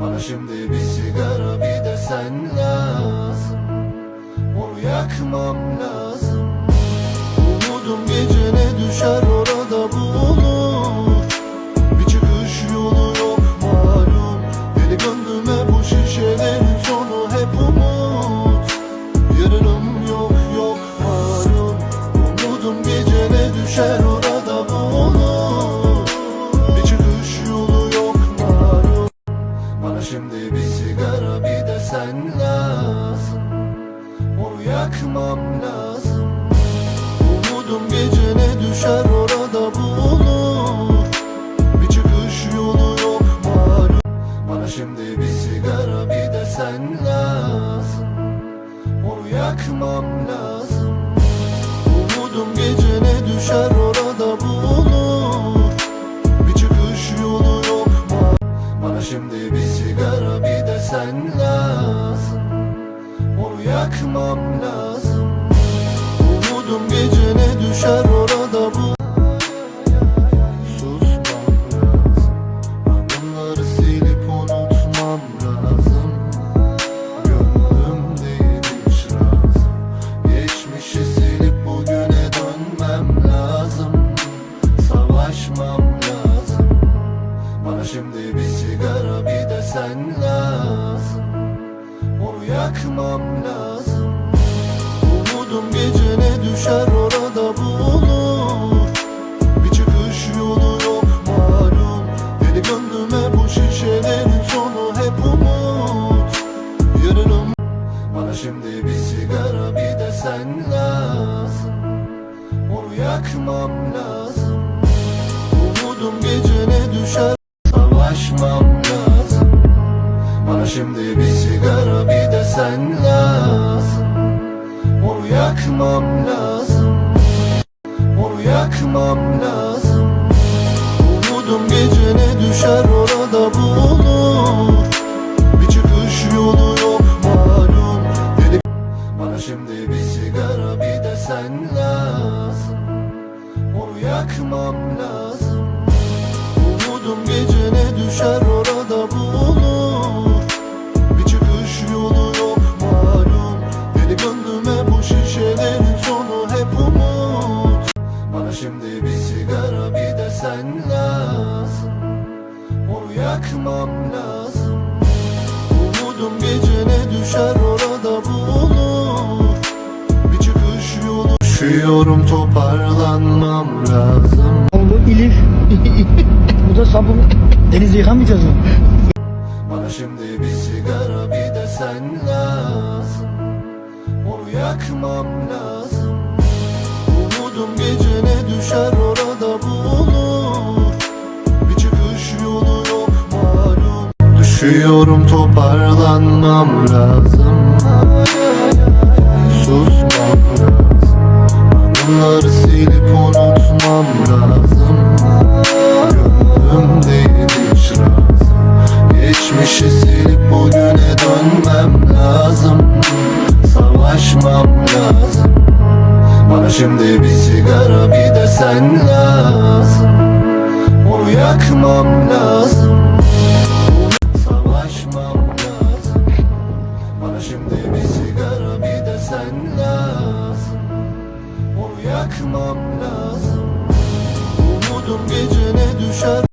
Bana şimdi bir sigara bir de sen lazım. Onu yakmam lazım şimdi bir sigara bir de sen lazım. Onu yakmam lazım Şimdi bir sigara bir de sen lazım. Onu yakmam lazım. Umudum gecene düşer orada bulur Bir çıkış yolu yok malum. Deli gönlüme bu şişelerin sonu hep umut. Yarınım Bana şimdi bir sigara bir de sen lazım. Onu yakmam lazım. Umudum gecene düşer Savaşmam lazım. Bana şimdi bir sigara bir de sen lazım. Onu yakmam lazım. Onu yakmam lazım. Umudum gecene düşer orada bulur Bir çıkış yolu yok malum. Deli Bana şimdi bir sigara bir de sen lazım. Onu yakmam lazım. Umudum gecene düşer orada bulur Bir çıkış yolu yok malum. Deli gönlüme bu şişelerin sonu hep umut. Bana şimdi bir sigara bir de sen lazım. Onu yakmam lazım. Umudum gecene düşer orada bulur Bir çıkış yolu Üşüyorum toparlanmam lazım. Bu da sabun. Denizi yıkamayacağız mı? Bana şimdi bir sigara bir de sen lazım. Onu yakmam lazım. Umudum gecene düşer orada bulur Bir çıkış yolu yok malum. Düşüyorum toparlanmam lazım. Susmam lazım. Anıları silip unutmam lazım unutmam lazım. Bana şimdi bir sigara bir de sen lazım. Onu yakmam lazım. Savaşmam lazım. Bana şimdi bir sigara bir de sen lazım. Onu yakmam lazım. Umudum gecene düşer.